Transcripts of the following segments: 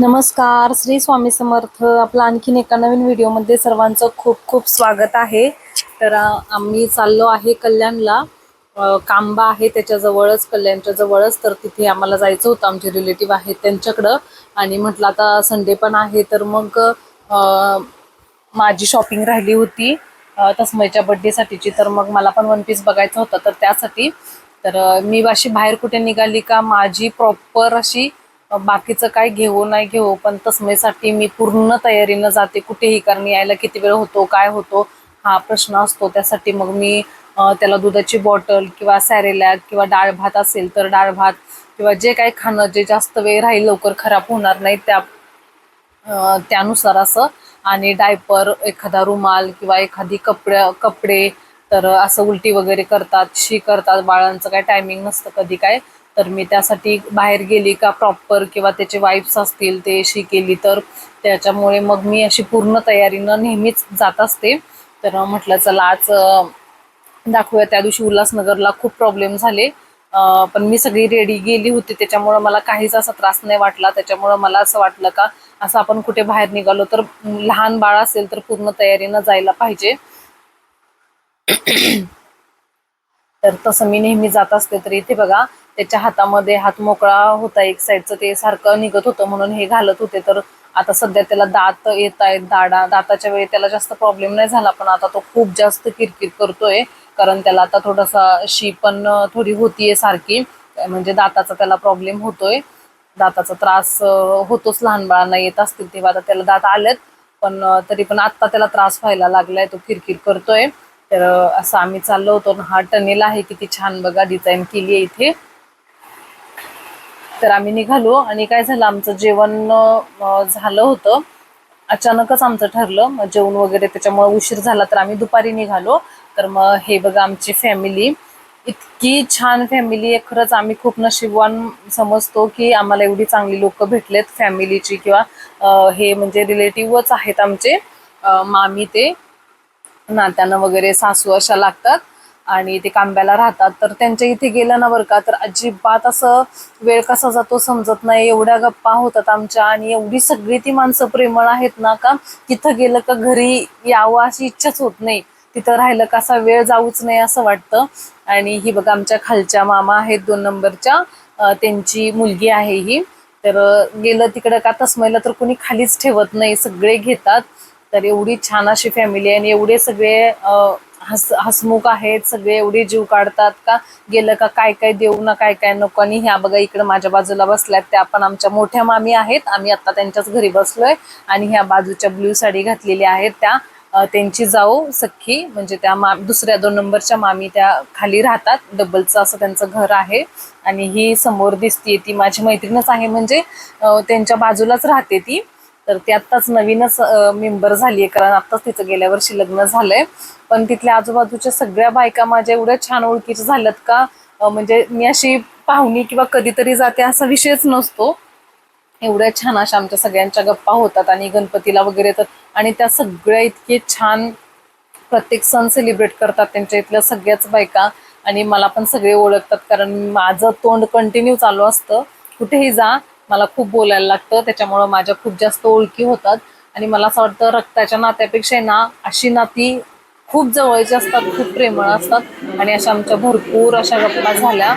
नमस्कार श्री स्वामी समर्थ. आपलं आणखीन एका नवीन व्हिडिओमध्ये सर्वांचं खूप खूप स्वागत आहे. तर आम्ही चाललो आहे कल्याणला. कांबा आहे त्याच्याजवळच कल्याणच्या जवळच. तर तिथे आम्हाला जायचं होतं. आमचे रिलेटिव्ह आहेत त्यांच्याकडं. आणि म्हटलं आता संडे पण आहे. तर मग माझी शॉपिंग राहिली होती. अ, तस्मयच्या बड्डेसाठीची तर मग मला पण वन पीस बघायचं होतं. तर त्यासाठी. तर मी अशी बाहेर कुठे निघाली का? माझी प्रॉपर अशी बाकीचं काय घेऊ नाही घेऊ पण तस्मयसाठी मी पूर्ण तयारीनं जाते कुठेही कारण यायला किती वेळ होतो काय होतो हा प्रश्न असतो. त्यासाठी मग मी त्याला दुधाची बॉटल किंवा सॅरेलॅक किंवा डाळ भात असेल तर डाळ भात किंवा जे काही खाणं जे जास्त वेळ राहील लवकर खराब होणार नाही त्या त्यानुसार असं. आणि डायपर एखादा रुमाल किंवा एखादी कपडे कपडे तर असं उलटी वगैरे करतात शी करतात बाळांचं काय टायमिंग नसतं कधी काय. तर मी त्यासाठी बाहेर गेली का प्रॉपर किंवा त्याचे वाईप्स असतील ते अशी केली तर त्याच्यामुळे मग मी अशी पूर्ण तयारीनं नेहमीच जात असते. तर म्हटलं चला आज दाखवूया. त्या दिवशी उल्हासनगरला खूप प्रॉब्लेम झाले. पण मी सगळी रेडी गेली होती. त्याच्यामुळं मला काहीच असा त्रास नाही वाटला. त्याच्यामुळं मला असं वाटलं का असं आपण कुठे बाहेर निघालो तर लहान बाळ असेल तर पूर्ण तयारीनं जायला पाहिजे. तर तसं मी नेहमी जात असते तर इथे बघा त्याच्या हातामध्ये हात मोकळा होता एक साईडचं ते सारखं निघत होतं म्हणून हे घालत होते. तर आता सध्या त्याला दात येत आहेत दाडा दाताच्या वेळी त्याला जास्त प्रॉब्लेम नाही झाला पण आता तो खूप जास्त किरकिर करतोय कारण त्याला आता थोडासा शी पण थोडी होतीये सारखी म्हणजे दाताचा त्याला प्रॉब्लेम होतोय. दाताचा त्रास होतोच लहान बाळांना येत असतील तेव्हा आता त्याला दात आलेत पण तरी पण आत्ता त्याला त्रास व्हायला लागलाय तो किरकिर करतोय. तर असं आम्ही चाललो होतो हा टनेल आहे किती छान बघा डिझाईन केली आहे इथे. तर आम्ही निघालो आणि काय झालं आमचं जेवण झालं होतं. अचानकच आमचं ठरलं मग जेवण वगैरे त्याच्यामुळे उशीर झाला तर आम्ही दुपारी निघालो. तर मग हे बघा आमची फॅमिली इतकी छान फॅमिली आहे खरंच आम्ही खूप नशीबवान समजतो की आम्हाला एवढी चांगली लोक भेटलेत फॅमिलीची किंवा हे म्हणजे रिलेटिव्हच आहेत आमचे मामी ते. नात्यानं वगैरे सासू अशा लागतात आणि ते कांब्याला राहतात. तर त्यांच्या इथे गेलं ना बरं का तर अजिबात असं वेळ कसा जातो समजत नाही. एवढ्या गप्पा होतात आमच्या आणि एवढी सगळी ती माणसं प्रेमळ आहेत ना का तिथं गेलं का घरी यावं अशी इच्छाच होत नाही. तिथं राहिलं का असा वेळ जाऊच नाही असं वाटतं. आणि ही बघा आमच्या खालच्या मामा आहेत दोन नंबरच्या. त्यांची मुलगी आहे ही. तर गेलं तिकडं का तस्मयला तर कोणी खालीच ठेवत नाही. सगळे घेतात. तर एवढी छान अशी फॅमिली आहे आणि एवढे सगळे हस हसमुख आहेत सगळे एवढे जीव काढतात का? गेलं का? काय काय देऊ ना काय काय नको? आणि ह्या बघा इकडे माझ्या बाजूला बसल्यात. त्या पण आमच्या मोठ्या मामी आहेत. आम्ही आता त्यांच्याच घरी बसलोय. आणि ह्या बाजूच्या ब्ल्यू साडी घातलेल्या आहेत त्या. त्यांची जाऊ सख्खी. म्हणजे त्या मा दुसऱ्या दोन नंबरच्या मामी त्या खाली राहतात. डबलचं असं त्यांचं घर आहे. आणि ही समोर दिसतीये ती. माझी मैत्रीणच आहे. म्हणजे त्यांच्या बाजूलाच राहते ती. तर ती आत्ताच नवीनच मेंबर झाली आहे कारण आत्ताच तिचं गेल्या वर्षी लग्न झालंय. पण तिथल्या आजूबाजूच्या सगळ्या बायका माझ्या एवढ्या छान ओळखीच्या झाल्यात का म्हणजे मी अशी पाहुणी किंवा कधीतरी जाते असा विषयच नसतो. एवढ्या छान अशा आमच्या सगळ्यांच्या गप्पा होतात आणि गणपतीला वगैरे तर आणि त्या सगळ्या इतके छान प्रत्येक सण सेलिब्रेट करतात त्यांच्या इथल्या सगळ्याच बायका आणि मला पण सगळे ओळखतात. कारण माझं तोंड कंटिन्यू चालू असतं. कुठेही जा मला खूप बोलायला लागतं त्याच्यामुळं माझ्या खूप जास्त ओळखी होतात. आणि मला असं वाटतं रक्ताच्या नात्यापेक्षा ना अशी नाती खूप जवळची असतात खूप प्रेमळ असतात. आणि अशा आमच्या भरपूर अशा गप्पा झाल्या.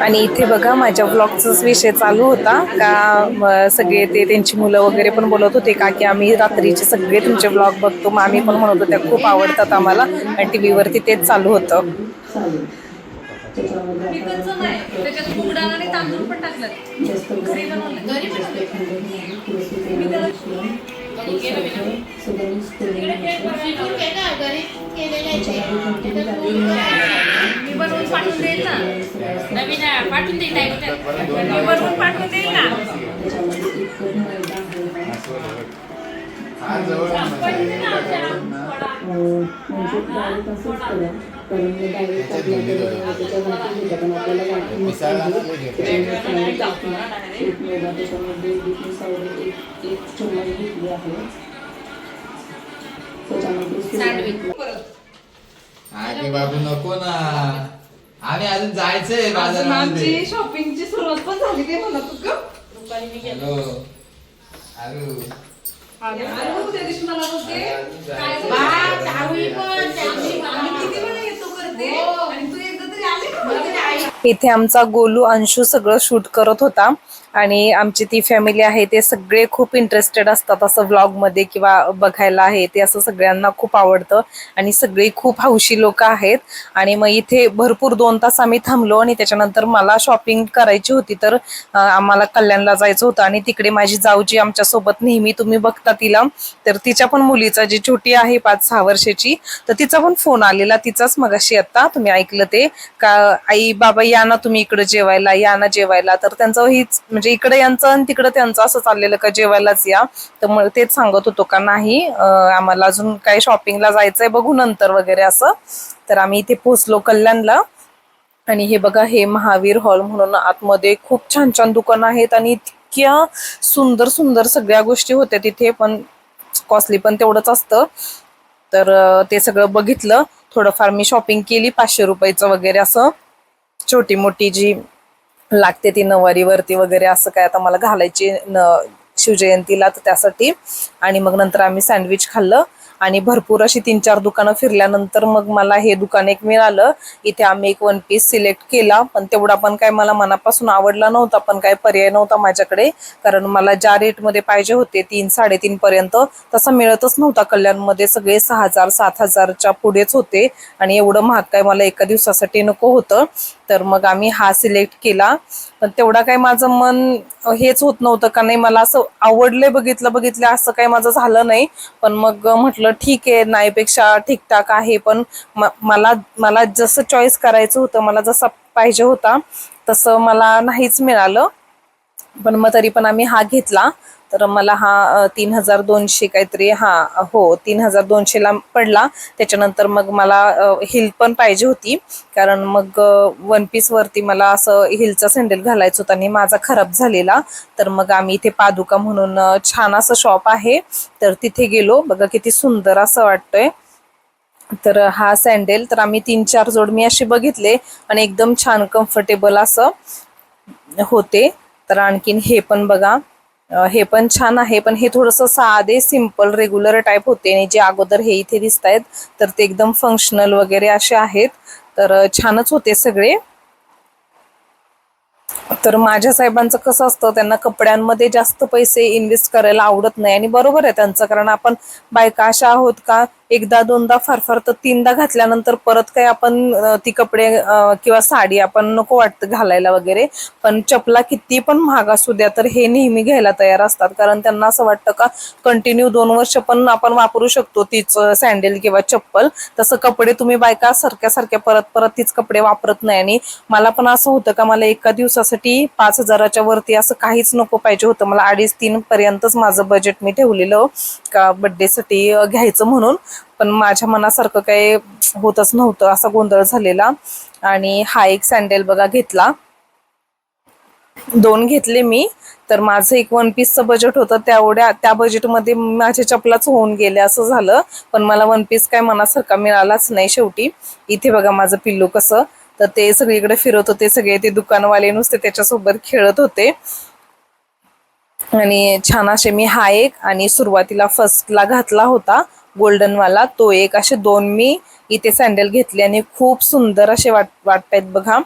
आणि इथे बघा माझ्या ब्लॉगचाच विषय चालू होता. का सगळे ते त्यांची मुलं वगैरे पण बोलत होते का की आम्ही रात्रीचे सगळे तुमचे ब्लॉग बघतो. मग आम्ही पण म्हणत होत्या खूप आवडतात आम्हाला. आणि टी व्हीवरती तेच चालू होतं. मी बनवून पाठवून देईल ना नवीन पाठवून देईल मी बनवून पाठवून देईल ना म्हणजे डायरेक्ट असंच करा कारण मी डायरेक्ट घेतं पण आपल्याला वाटून त्याच्यामुळे टाकून एक मैदा त्याच्यामध्ये बेकिंग पावडर एक एक चम्मच घेतली आहे. त्याच्यामध्ये सोडा सँडविच घेतला. आगे बाबू नको ना. आम्ही अजून जायचंय अजून बाजारामध्ये. आमची शॉपिंगची सुरुवात पण झाली ते म्हणत होत ग. हॅलो. अरू. आणि उद्या दिवशी मला बोलते काय झालं? बा, दहावी पण, त्यामुळे आम्ही किती वेळा येतो करते आणि तू एकदा तरी आली का मला तरी आई इथे आमचा गोलू अंशू सगळं शूट करत होता. आणि आमची ती फॅमिली आहे ते सगळे खूप इंटरेस्टेड असतात असं व्लॉगमध्ये किंवा बघायला आहे ते असं सगळ्यांना खूप आवडतं. आणि सगळी खूप हौशी लोक आहेत. आणि मग इथे भरपूर दोन तास आम्ही थांबलो आणि त्याच्यानंतर मला शॉपिंग करायची होती तर आम्हाला कल्याणला जायचं होतं. आणि तिकडे माझी जाऊजी आमच्यासोबत नेहमी तुम्ही बघता तिला. तर तिच्या पण मुलीचा जी छोटी आहे पाच सहा वर्षाची तर तिचा पण फोन आलेला. तिचाच मगाशी आत्ता तुम्ही ऐकलं ते का आई बाबा या ना तुम्ही इकडे जेवायला या ना जेवायला. तर त्यांचं हीच म्हणजे इकडे यांचं आणि तिकडे त्यांचं असं चाललेलं का जेवायलाच या. तर मग तेच सांगत होतो का नाही आम्हाला अजून काही शॉपिंगला जायचंय बघू नंतर वगैरे असं. तर आम्ही इथे पोचलो कल्याणला. आणि हे बघा हे महावीर हॉल म्हणून आतमध्ये खूप छान छान दुकानं आहेत आणि इतक्या सुंदर सुंदर सगळ्या गोष्टी होत्या तिथे पण कॉस्टली पण तेवढंच असतं. तर ते सगळं बघितलं. थोडंफार मी शॉपिंग केली पाचशे रुपयाचं वगैरे असं. छोटी मोठी जी लागते ती नवारीवरती वगैरे असं काय आता मला घालायची न शिवजयंतीला तर त्यासाठी. आणि मग नंतर आम्ही सँडविच खाल्लं. आणि भरपूर अशी तीन चार दुकानं फिरल्यानंतर मग मला हे दुकान एक मिळालं. इथे आम्ही एक वन पीस सिलेक्ट केला. पण तेवढा पण काय मला मनापासून आवडला नव्हता पण काय पर्याय नव्हता माझ्याकडे. कारण मला ज्या रेटमध्ये पाहिजे होते तीन साडेतीन पर्यंत तसा मिळतच नव्हता. कल्याणमध्ये सगळे सहा हजार सात हजारच्या पुढेच होते. आणि एवढं महाग काय मला एका दिवसासाठी नको होतं. तर मग आम्ही हा सिलेक्ट केला. पण तेवढा काय माझं मन हेच होत नव्हतं का नाही मला असं आवडले बघितलं बघितलं असं काही माझं झालं नाही. पण मग म्हटलं ठीक आहे नाहीपेक्षा ठीकठाक आहे पण मला मला जसं चॉईस करायचं होतं मला जसा पाहिजे होता तसं मला नाहीच मिळालं. पण मग तरी पण आम्ही हा घेतला. तर मला हा तीन हजार दोनशे काहीतरी हा हो तीन हजार दोनशेला पडला. त्याच्यानंतर मग मला हिल पण पाहिजे होती. कारण मग वन पीसवरती मला असं हिलचा सँडल घालायचं होता आणि माझा खराब झालेला. तर मग आम्ही इथे पादुका म्हणून छान असं शॉप आहे. तर तिथे गेलो. बघा किती सुंदर असं वाटतंय. तर हा सँडेल तर आम्ही तीन चार जोड मी असे बघितले आणि एकदम छान कम्फर्टेबल असं होते. तर आणखीन हे पण बघा. हे पण छान आहे. पण हे थोडंसं साधे सिंपल रेग्युलर टाईप होते. आणि जे अगोदर हे इथे दिसत आहेत तर ते एकदम फंक्शनल वगैरे असे आहेत. तर छानच होते सगळे. तर माझ्या साहेबांचं कसं असतं त्यांना कपड्यांमध्ये जास्त पैसे इन्व्हेस्ट करायला आवडत नाही. आणि बरोबर आहे त्यांचं कारण आपण बायका अशा आहोत का एकदा दोनदा फार फार तर तीनदा घातल्यानंतर परत काही आपण ती कपडे किंवा साडी आपण नको वाटतं घालायला वगैरे. पण चपला किती पण महाग असू द्या तर हे नेहमी घ्यायला तयार असतात. कारण त्यांना असं वाटतं का कंटिन्यू दोन वर्ष पण आपण वापरू शकतो तीच सँडेल किंवा चप्पल. तसं कपडे तुम्ही बायका सारख्या सारख्या परत परत तीच कपडे वापरत नाही. आणि मला पण असं होतं का मला एका दिवसासाठी पाच हजाराच्या वरती असं काहीच नको पाहिजे होतं. मला अडीच तीन पर्यंतच माझं बजेट मी ठेवलेलं का बर्थडेसाठी घ्यायचं म्हणून. पण माझ्या मनासारखं काही होतच नव्हतं असा गोंधळ झालेला. आणि हा एक सँडेल बघा घेतला. दोन घेतले मी. तर माझं एक वन पीसचं बजेट होतं. तेवढ्या त्या बजेटमध्ये माझ्या चपलाच होऊन गेल्या असं झालं. पण मला वन पीस काय मनासारखा मिळालाच नाही शेवटी. इथे बघा माझं पिल्लू कसं. तर ते सगळीकडे फिरत होते सगळे ते दुकानवाले नुसते त्याच्यासोबत खेळत होते. आणि छान असे मी हा एक आणि सुरुवातीला फर्स्टला घातला होता. गोल्डनवाला तो एक असे दोन मी इथे सँडल घेतले आणि खूप सुंदर असे वाट वाटतायत बघा.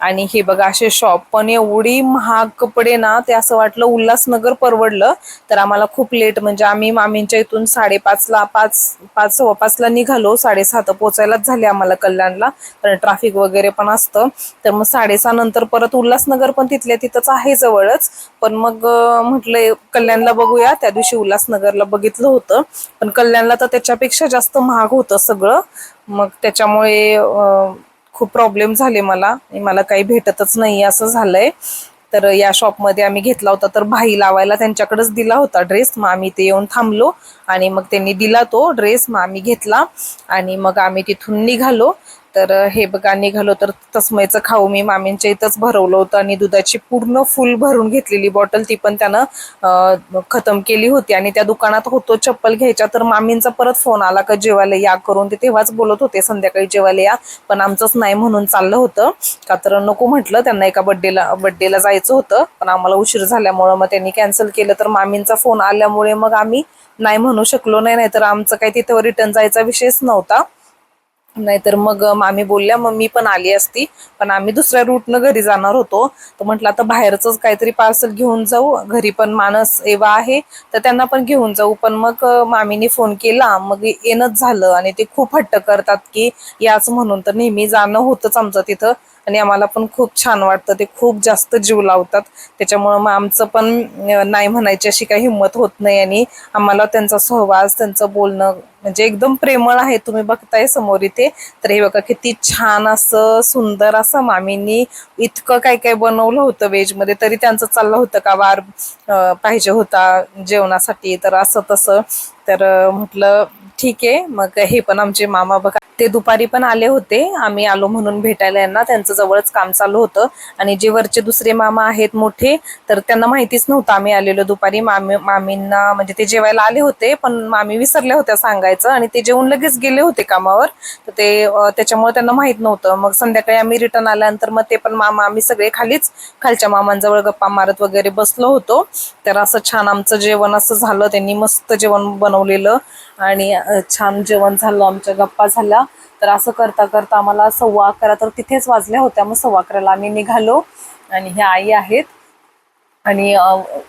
आणि हे बघा असे शॉप पण एवढी महाग कपडे ना ते असं वाटलं उल्हासनगर परवडलं. तर आम्हाला खूप लेट म्हणजे आम्ही मामींच्या इथून साडेपाचला पाच पाच सव्वा पाचला निघालो. साडेसात पोचायलाच झाले आम्हाला कल्याणला. कारण ट्रॅफिक वगैरे पण असतं. तर मग साडेसहा नंतर परत उल्हासनगर पण तिथल्या तिथंच आहे जवळच. पण मग अं, म्हटलं कल्याणला बघूया. त्या दिवशी उल्हासनगरला बघितलं होतं. पण कल्याणला तर त्याच्यापेक्षा जास्त महाग होतं सगळं. मग त्याच्यामुळे खूप प्रॉब्लेम झाले मला. मला काही भेटतच नाही असं झालंय. तर या शॉपमध्ये आम्ही घेतला होता. तर भाई लावायला त्यांच्याकडेच दिला होता ड्रेस मग आम्ही ते येऊन थांबलो. आणि मग त्यांनी दिला तो ड्रेस मग आम्ही घेतला. आणि मग आम्ही तिथून निघालो. तर हे बघा निघालो तर तस्मयचं खाऊ मी. मामींच्या इथंच भरवलं होतं आणि दुधाची पूर्ण फुल भरून घेतलेली बॉटल ती पण त्यानं खतम केली होती. आणि त्या दुकानात होतो चप्पल घ्यायच्या तर मामींचा परत फोन आला का जेवायला या करून. ते तेव्हाच बोलत होते संध्याकाळी जेवायला या. पण आमचंच नाही म्हणून चाललं होतं. का तर नको म्हटलं त्यांना एका बड्डेला बड्डेला जायचं होतं. पण आम्हाला उशीर झाल्यामुळं मग त्यांनी कॅन्सल केलं. तर मामींचा फोन आल्यामुळे मग आम्ही नाही म्हणू शकलो. नाही नाहीतर आमचं काही तिथं रिटर्न जायचा विषयच नव्हता. नाहीतर मग मामी बोलल्या मग मी पण आली असती पण आम्ही दुसऱ्या रूटनं घरी जाणार होतो. तर म्हटलं आता बाहेरच काहीतरी पार्सल घेऊन जाऊ. घरी पण मानस एवा आहे तर त्यांना पण घेऊन जाऊ. पण मग मामीने फोन केला. मग येणंच झालं आणि ते खूप हट्ट करतात की याच म्हणून तर नेहमी जाणं होतंच आमचं तिथं. आणि आम्हाला पण खूप छान वाटतं. ते खूप जास्त जीव लावतात. त्याच्यामुळं मग आमचं पण नाही म्हणायची अशी काही हिंमत होत नाही आणि आम्हाला त्यांचा सहवास त्यांचं बोलणं म्हणजे एकदम प्रेमळ आहे. तुम्ही बघताय समोर इथे. तर हे बघा किती छान असं सुंदर असं मामींनी इतकं काय काय बनवलं होतं वेजमध्ये तरी त्यांचं चाललं होतं का वार पाहिजे होता जेवणासाठी. तर असं तसं. तर म्हटलं ठीक आहे मग हे पण आमचे मामा बघा. ते दुपारी पण आले होते आम्ही आलो म्हणून भेटायला यांना त्यांचं जवळच काम चालू होतं. आणि जे वरचे दुसरे मामा आहेत मोठे तर त्यांना माहितीच नव्हतं आम्ही आलेलो दुपारी. मामी मामींना म्हणजे ते जेवायला आले होते पण मामी विसरल्या होत्या सांगायचं. आणि ते जेवून लगेच गेले होते कामावर. तर ते त्याच्यामुळे त्यांना माहीत नव्हतं. मग संध्याकाळी आम्ही रिटर्न आल्यानंतर मग ते पण मामा आम्ही सगळे खालीच खालच्या मामांजवळ गप्पा मारत वगैरे बसलो होतो. तर असं छान आमचं जेवण असं झालं. त्यांनी मस्त जेवण बनवलेलं. आणि छान जेवण झालं आमच्या गप्पा झाल्या. तर असं करता करता आम्हाला सव्वा अकरा तर तिथेच वाजल्या होत्या. मग सव्वा अकराला आम्ही निघालो आणि ह्या आई आहेत. आणि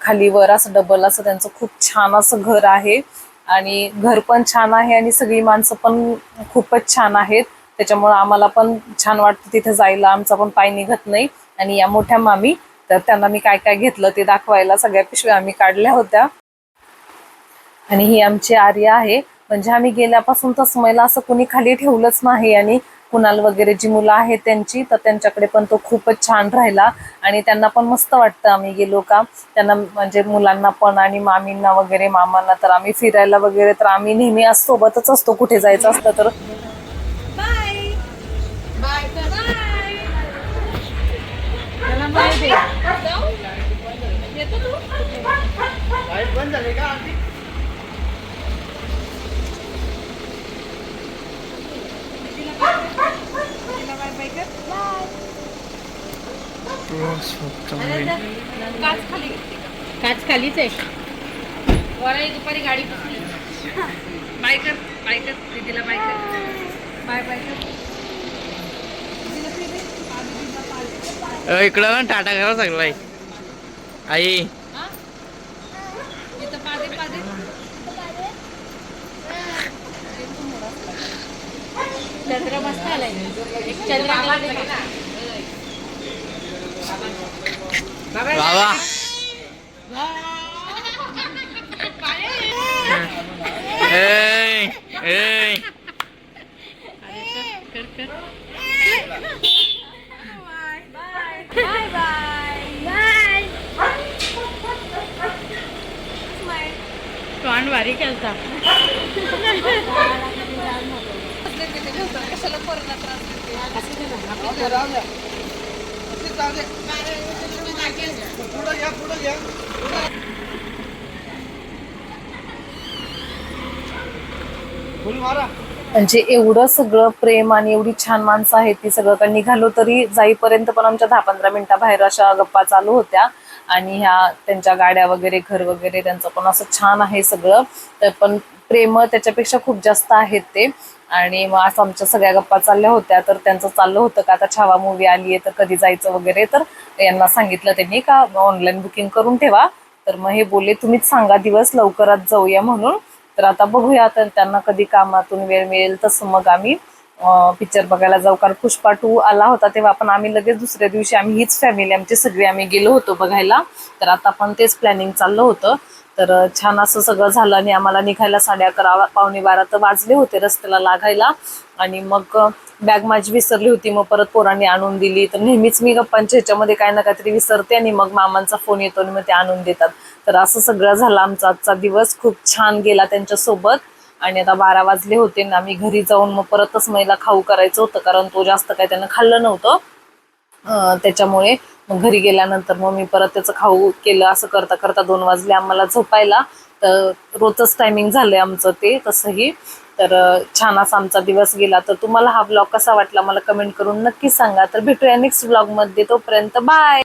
खाली वर असं डबल असं त्यांचं खूप छान असं घर आहे. आणि घर पण छान आहे आणि सगळी माणसं पण खूपच छान आहेत. त्याच्यामुळं आम्हाला पण छान वाटतं तिथे जायला. आमचा पण पाय निघत नाही. आणि या मोठ्या मामी तर त्यांना मी काय काय घेतलं ते दाखवायला सगळ्या पिशव्या आम्ही काढल्या होत्या. आणि ही आमची आर्या आहे. म्हणजे आम्ही गेल्यापासून तस्मयला असं कुणी खाली ठेवलंच नाही आणि कुणाल वगैरे जी मुलं आहेत त्यांची तर त्यांच्याकडे पण तो खूपच छान राहिला आणि त्यांना पण मस्त वाटतं आम्ही गेलो का. त्यांना म्हणजे मुलांना पण आणि मामींना वगैरे मामांना तर आम्ही फिरायला वगैरे तर आम्ही नेहमी आज सोबतच असतो कुठे जायचं असतं तर. बाय. काच खाली काच खालीच आहे. वराई दुपारी गाडी बाय कर बाय कर दीदीला बाय कर. बाय बाय कर. इकडं टाटा करा सगळं आई. चंद्र मस्त आलाय एक चंद्र बाबा. ए ए. तोंड भारी केलता म्हणजे एवढं सगळं प्रेम आणि एवढी छान माणसं आहेत ती सगळं. का निघालो तरी जाईपर्यंत पण आमच्या दहा पंधरा मिनिटाबाहेर अशा गप्पा चालू होत्या. आणि ह्या त्यांच्या गाड्या वगैरे घर वगैरे त्यांचं पण असं छान आहे सगळं. तर पण प्रेम त्याच्यापेक्षा खूप जास्त आहेत ते. आणि मग असं आमच्या सगळ्या गप्पा चालल्या होत्या. तर त्यांचं चाललं होतं का? आता छावा मूवी आली आहे तर कधी जायचं वगैरे? तर यांना सांगितलं त्यांनी का ऑनलाईन बुकिंग करून ठेवा. तर मग हे बोलले तुम्हीच सांगा दिवस लवकरात जाऊया म्हणून. तर आता बघूया तर त्यांना कधी कामातून वेळ मिळेल तसं मग आम्ही पिक्चर बघायला जाऊ. कारण पुष्पा टू आला होता तेव्हा पण आम्ही लगेच दुसऱ्या दिवशी आम्ही हीच फॅमिली आमची सगळी आम्ही गेलो होतो बघायला. तर आता पण तेच प्लॅनिंग चाललं होतं. तर छान असं सगळं झालं आणि आम्हाला निघायला साडे अकरा पावणे बारा तर वाजले होते रस्त्याला लागायला. आणि मग बॅग माझी विसरली होती. मग परत पोरांनी आणून दिली. तर नेहमीच मी गप्पांच्या ह्याच्यामध्ये काय ना काहीतरी विसरते आणि मग मामांचा फोन येतो आणि मग ते आणून देतात. तर असं सगळं झालं. आमचा आजचा दिवस खूप छान गेला त्यांच्यासोबत. आणि आता बारा वाजले होते ना आम्ही घरी जाऊन मग परतच महिला खाऊ करायचं होतं कारण तो जास्त काय त्यानं खाल्लं नव्हतं. त्याच्यामुळे मग घरी गेल्यानंतर मग मी परत त्याचं खाऊ केलं असं करता करता दोन वाजले आम्हाला झोपायला. तर रोजच टायमिंग झालंय आमचं ते तसंही. तर छान असा आमचा दिवस गेला. तर तुम्हाला हा ब्लॉग कसा वाटला मला कमेंट करून नक्की सांगा. तर भेटूया नेक्स्ट ब्लॉगमध्ये तोपर्यंत बाय